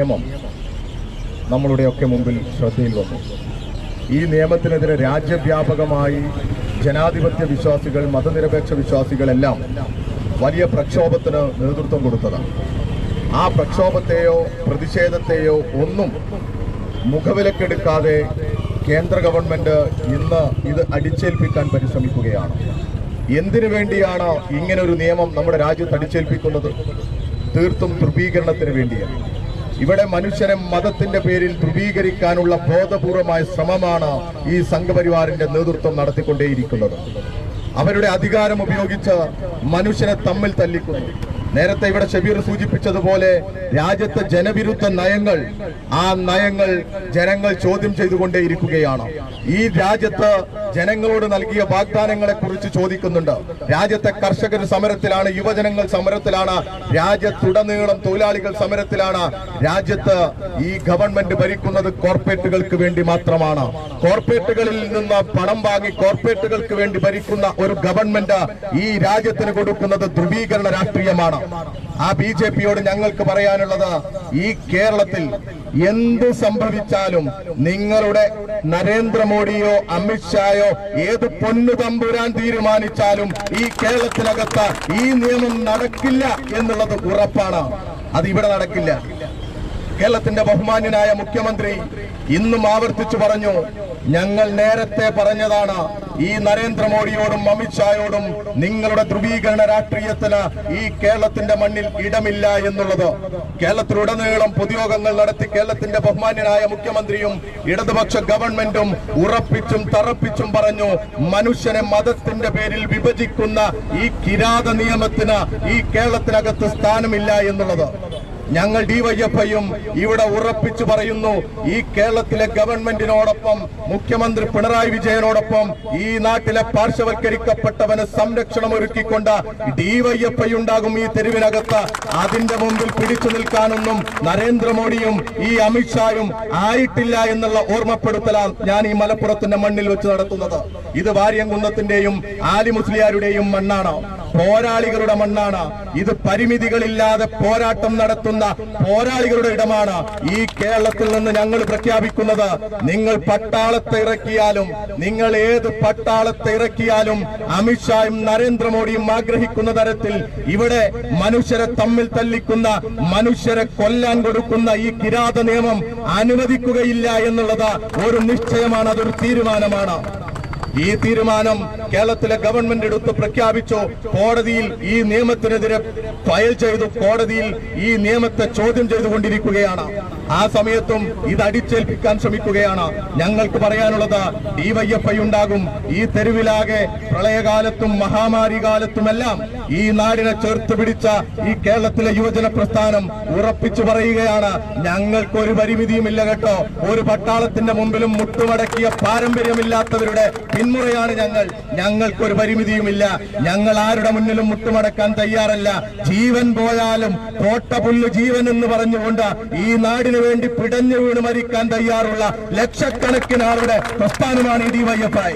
നിയമം നമ്മളുടെയൊക്കെ മുമ്പിൽ ശ്രദ്ധയിൽ വന്നു. ഈ നിയമത്തിനെതിരെ രാജ്യവ്യാപകമായി ജനാധിപത്യ വിശ്വാസികൾ മതനിരപേക്ഷ വിശ്വാസികളെല്ലാം വലിയ പ്രക്ഷോഭത്തിന് നേതൃത്വം കൊടുത്തതാണ്. ആ പ്രക്ഷോഭത്തെയോ പ്രതിഷേധത്തെയോ ഒന്നും മുഖവിലക്കെടുക്കാതെ കേന്ദ്ര ഗവൺമെന്റ് ഇന്ന് ഇത് അടിച്ചേൽപ്പിക്കാൻ പരിശ്രമിക്കുകയാണ്. എന്തിനു വേണ്ടിയാണ് ഇങ്ങനൊരു നിയമം നമ്മുടെ രാജ്യത്ത് അടിച്ചേൽപ്പിക്കുന്നത്? തീർത്തും ധ്രുവീകരണത്തിന് വേണ്ടിയാണ്. ഇവിടെ മനുഷ്യനെ മതത്തിന്റെ പേരിൽ ധ്രുവീകരിക്കാനുള്ള ബോധപൂർവമായ ശ്രമമാണ് ഈ സംഘപരിവാറിന്റെ നേതൃത്വം നടത്തിക്കൊണ്ടേയിരിക്കുന്നത്. അവരുടെ അധികാരം ഉപയോഗിച്ച് മനുഷ്യനെ തമ്മിൽ തല്ലിക്കുന്നു. നേരത്തെ ഇവിടെ ഷബീർ സൂചിപ്പിച്ചതുപോലെ രാജ്യത്തെ ജനവിരുദ്ധ നയങ്ങൾ ആ നയങ്ങൾ ജനങ്ങൾ ചോദ്യം ചെയ്തുകൊണ്ടേയിരിക്കുകയാണ്. ഈ രാജ്യത്ത് ജനങ്ങളോട് നൽകിയ വാഗ്ദാനങ്ങളെ കുറിച്ച് ചോദിക്കുന്നുണ്ട്. രാജ്യത്തെ കർഷകർ സമരത്തിലാണ് യുവജനങ്ങൾ സമരത്തിലാണ് രാജ്യത്തുടനീളം തൊഴിലാളികൾ സമരത്തിലാണ് രാജ്യത്ത് ഈ ഗവൺമെന്റ് ഭരിക്കുന്നത് കോർപ്പറേറ്റുകൾക്ക് വേണ്ടി മാത്രമാണ്. കോർപ്പറേറ്റുകളിൽ നിന്ന് പണം വാങ്ങി കോർപ്പറേറ്റുകൾക്ക് വേണ്ടി ഭരിക്കുന്ന ഒരു ഗവൺമെന്റ് ഈ രാജ്യത്തിന് കൊടുക്കുന്നത് ധ്രുവീകരണ രാഷ്ട്രീയമാണ്. ആ ബി ജെ പിയോട് ഞങ്ങൾക്ക് പറയാനുള്ളത് ഈ കേരളത്തിൽ എന്ത് സംഭവിച്ചാലും നിങ്ങളുടെ നരേന്ദ്രമോദിയോ അമിത്ഷായോ ഏത് പൊന്നു തമ്പുരാൻ തീരുമാനിച്ചാലും ഈ കേരളത്തിനകത്ത് ഈ നിയമം നടക്കില്ല എന്നുള്ളത് ഉറപ്പാണ്. അത് ഇവിടെ നടക്കില്ല. കേരളത്തിന്റെ ബഹുമാന്യനായ മുഖ്യമന്ത്രി ഇന്നും ആവർത്തിച്ചു പറഞ്ഞു ഞങ്ങൾ നേരത്തെ പറഞ്ഞതാണ് ഈ നരേന്ദ്രമോദിയോടും അമിത്ഷായോടും നിങ്ങളുടെ ധ്രുവീകരണ രാഷ്ട്രീയത്തിന് ഈ കേരളത്തിന്റെ മണ്ണിൽ ഇടമില്ല എന്നുള്ളത്. കേരളത്തിലുടനീളം പൊതുയോഗങ്ങൾ നടത്തി കേരളത്തിന്റെ ബഹുമാന്യനായ മുഖ്യമന്ത്രിയും ഇടതുപക്ഷ ഗവൺമെന്റും ഉറപ്പിച്ചും തറപ്പിച്ചും പറഞ്ഞു മനുഷ്യനെ മതത്തിന്റെ പേരിൽ വിഭജിക്കുന്ന ഈ കിരാത നിയമത്തിന് ഈ കേരളത്തിനകത്ത് സ്ഥാനമില്ല എന്നുള്ളത്. ഞങ്ങൾ ഡിവൈഎഫ്ഐയും ഇവിടെ ഉറപ്പിച്ചു പറയുന്നു ഈ കേരളത്തിലെ ഗവൺമെന്റിനോടൊപ്പം മുഖ്യമന്ത്രി പിണറായി വിജയനോടൊപ്പം ഈ നാട്ടിലെ പാർശ്വവൽക്കരിക്കപ്പെട്ടവന് സംരക്ഷണം ഒരുക്കിക്കൊണ്ട് ഡിവൈഎഫ്ഐ ഉണ്ടാകും ഈ തെരുവിനകത്ത്. അതിന്റെ മുമ്പിൽ പിടിച്ചു നിൽക്കാനൊന്നും നരേന്ദ്രമോദിയും ഈ അമിത്ഷായും ആയിട്ടില്ല എന്നുള്ള ഓർമ്മപ്പെടുത്തലാണ് ഞാൻ ഈ മലപ്പുറത്തിന്റെ മണ്ണിൽ വെച്ച് നടത്തുന്നത്. ഇത് വാര്യംകുന്നത്തിന്റെയും ആലി മുസ്ലിയാരുടെയും മണ്ണാണ് പോരാളികളുടെ മണ്ണാണ്. ഇത് പരിമിതികളില്ലാതെ പോരാട്ടം നടത്തുന്ന പോരാളികളുടെ ഇടമാണ് ഈ കേരളത്തിൽ നിന്ന് ഞങ്ങൾ പ്രഖ്യാപിക്കുന്നത്. നിങ്ങൾ പട്ടാളത്തെ ഇറക്കിയാലും നിങ്ങൾ ഏത് പട്ടാളത്തെ ഇറക്കിയാലും അമിത്ഷായും നരേന്ദ്രമോദിയും ആഗ്രഹിക്കുന്ന തരത്തിൽ ഇവിടെ മനുഷ്യരെ തമ്മിൽ തല്ലിക്കുന്ന മനുഷ്യരെ കൊല്ലാൻ കൊടുക്കുന്ന ഈ കിരാത നിയമം അനുവദിക്കുകയില്ല എന്നുള്ളത് ഒരു നിശ്ചയമാണ് അതൊരു തീരുമാനമാണ്. ഈ തീരുമാനം കേരളത്തിലെ ഗവൺമെന്റ് എടുത്ത് പ്രഖ്യാപിച്ചു. കോടതിയിൽ ഈ നിയമത്തിനെതിരെ ഫയൽ ചെയ്തു. കോടതിയിൽ ഈ നിയമത്തെ ചോദ്യം ചെയ്തുകൊണ്ടിരിക്കുകയാണ്. ആ സമയത്തും ഇത് അടിച്ചേൽപ്പിക്കാൻ ശ്രമിക്കുകയാണ്. ഞങ്ങൾക്ക് പറയാനുള്ളത് ഡിവൈഎഫ്ഐ ഉണ്ടാകും. ഈ തെരുവിലാകെ പ്രളയകാലത്തും മഹാമാരി കാലത്തുമെല്ലാം ഈ നാടിനെ ചേർത്ത് പിടിച്ച ഈ കേരളത്തിലെ യുവജന പ്രസ്ഥാനം ഉറപ്പിച്ചു പറയുകയാണ്. ഞങ്ങൾക്കൊരു പരിമിതിയുമില്ല കേട്ടോ. ഒരു പട്ടാളത്തിന്റെ മുമ്പിലും മുട്ടുമടക്കിയ പാരമ്പര്യമില്ലാത്തവരുടെ പിന്മുറയാണ് ഞങ്ങൾ. ഞങ്ങൾക്കൊരു പരിമിതിയുമില്ല. ഞങ്ങൾ ആരുടെ മുന്നിലും മുട്ടുമടക്കാൻ തയ്യാറല്ല. ജീവൻ പോയാലും കോട്ട പുല്ല് ജീവൻ എന്ന് പറഞ്ഞുകൊണ്ട് ഈ നാടിനു വേണ്ടി പിടഞ്ഞു വീണ് മരിക്കാൻ തയ്യാറുള്ള ലക്ഷക്കണക്കിന് ആളുടെ പ്രസ്ഥാനമാണ് ഈ ഡിവൈഎഫ്ഐ.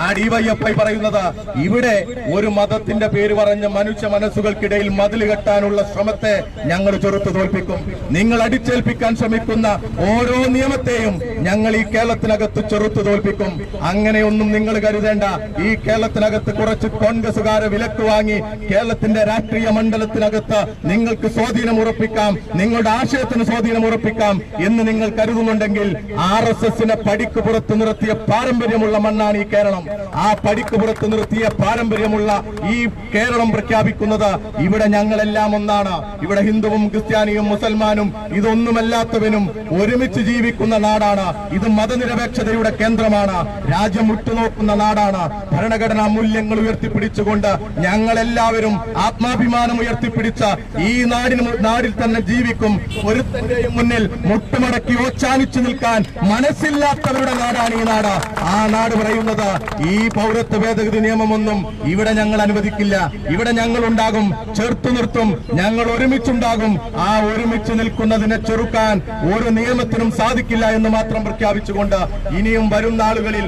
ആ ഡിവൈഎഫ്ഐ പറയുന്നത് ഇവിടെ ഒരു മതത്തിന്റെ പേര് പറഞ്ഞ് മനുഷ്യ മനസ്സുകൾക്കിടയിൽ മതിൽ കെട്ടാനുള്ള ശ്രമത്തെ ഞങ്ങൾ ചെറുത്തു തോൽപ്പിക്കും. നിങ്ങൾ അടിച്ചേൽപ്പിക്കാൻ ശ്രമിക്കുന്ന ഓരോ നിയമത്തെയും ഞങ്ങൾ ഈ കേരളത്തിനകത്ത് ചെറുത്തു തോൽപ്പിക്കും. അങ്ങനെയൊന്നും നിങ്ങൾ കരുതേണ്ട. ഈ കേരളത്തിനകത്ത് കുറച്ച് കോൺഗ്രസുകാരെ വിലക്ക് വാങ്ങി കേരളത്തിന്റെ രാഷ്ട്രീയ മണ്ഡലത്തിനകത്ത് നിങ്ങൾക്ക് സ്വാധീനം ഉറപ്പിക്കാം. നിങ്ങളുടെ ആശയത്തിന് സ്വാധീനം ഉറപ്പിക്കാം എന്ന് നിങ്ങൾ കരുതുന്നുണ്ടെങ്കിൽ ആർ എസ് എസിനെ പടിക്ക് പുറത്ത് നിർത്തിയ പാരമ്പര്യമുള്ള മണ്ണാണ് ഈ കേരളം. ആ പടിക്ക് പുറത്ത് നിർത്തിയ പാരമ്പര്യമുള്ള ഈ കേരളം പ്രഖ്യാപിക്കുന്നത് ഇവിടെ ഞങ്ങളെല്ലാം ഒന്നാണ്. ഇവിടെ ഹിന്ദുവും ക്രിസ്ത്യാനിയും മുസൽമാനും ഇതൊന്നുമല്ലാത്തവനും ഒരുമിച്ച് ജീവിക്കുന്ന നാടാണ്. ഇത് മതനിരപേക്ഷതയുടെ കേന്ദ്രമാണ്. രാജ്യം ഉറ്റുനോക്കുന്ന നാടാണ്. ഭരണഘടനാ മൂല്യങ്ങൾ ഉയർത്തിപ്പിടിച്ചുകൊണ്ട് ഞങ്ങളെല്ലാവരും ആത്മാഭിമാനം ഉയർത്തിപ്പിടിച്ച ഈ നാടിന് നാടിൽ തന്നെ ജീവിക്കും. ഒരുത്തന്റെയും മുന്നിൽ മുട്ടുമടക്കി ഓച്ചാനിച്ചു നിൽക്കാൻ മനസ്സില്ലാത്തവരുടെ നാടാണ് ഈ നാട്. ആ നാട് പറയുന്നത് ഈ പൗരത്വ ഭേദഗതി നിയമമൊന്നും ഇവിടെ ഞങ്ങൾ അനുവദിക്കില്ല. ഇവിടെ ഞങ്ങൾ ഉണ്ടാകും ചെറുത്തു നിർത്തും. ഞങ്ങൾ ഒരുമിച്ചുണ്ടാകും. ആ ഒരുമിച്ച് നിൽക്കുന്നതിനെ ചെറുക്കാൻ ഒരു നിയമത്തിനും സാധിക്കില്ല എന്ന് മാത്രം പ്രഖ്യാപിച്ചുകൊണ്ട് ഇനിയും വരും നാളുകളിൽ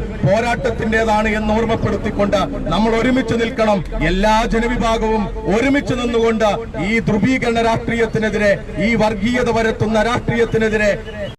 പോരാട്ടത്തിന്റേതാണ് എന്ന് ഓർമ്മപ്പെടുത്തിക്കൊണ്ട് നമ്മൾ ഒരുമിച്ച് നിൽക്കണം. എല്ലാ ജനവിഭാഗവും ഒരുമിച്ച് നിന്നുകൊണ്ട് ഈ ധ്രുവീകരണ രാഷ്ട്രീയത്തിനെതിരെ ഈ വർഗീയത വരുത്തുന്ന രാഷ്ട്രീയത്തിന് നിയമത്തിനെതിരെ